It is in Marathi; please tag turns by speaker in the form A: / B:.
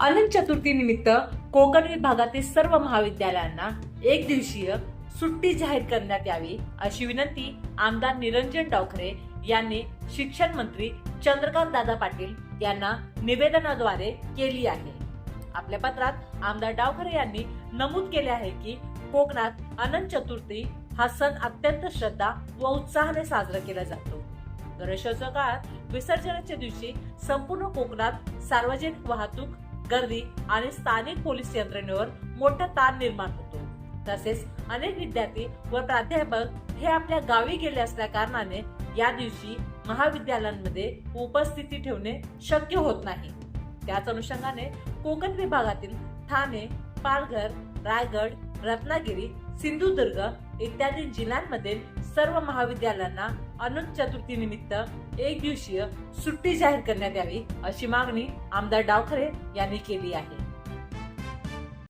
A: अनंत चतुर्थी निमित्त कोकण विभागातील सर्व महाविद्यालयांना एक दिवसीय सुट्टी जाहीर करण्यात यावी अशी विनंती आमदार निरंजन डावखरे यांनी शिक्षण मंत्री चंद्रकांत दादा पाटील यांना निवेदनाद्वारे केली आहे. आपल्या पत्रात आमदार डावखरे यांनी नमूद केले आहे की कोकणात अनंत चतुर्थी हा सण अत्यंत श्रद्धा व उत्साहाने साजरा केला जातो. गणेशोत्सव काळात विसर्जनाच्या दिवशी संपूर्ण कोकणात सार्वजनिक वाहतूक गर्दी आणि स्थानिक पोलीस यंत्रणेवर मोठा ताण निर्माण होतो. तसेच अनेक विद्यार्थी व प्राध्यापक हे आपल्या गावी गेले असल्या कारणाने या दिवशी महाविद्यालयांमध्ये उपस्थिती ठेवणे शक्य होत नाही. त्याच अनुषंगाने कोकण विभागातील ठाणे पालघर रायगड रत्नागिरी सिंधुदुर्ग इत्यादी जिल्ह्यांमध्ये सर्व महाविद्यालयांना अनंत चतुर्थी निमित्त एक दिवसीय सुट्टी जाहीर करण्यात यावी अशी मागणी आमदार डावखरे यांनी केली आहे.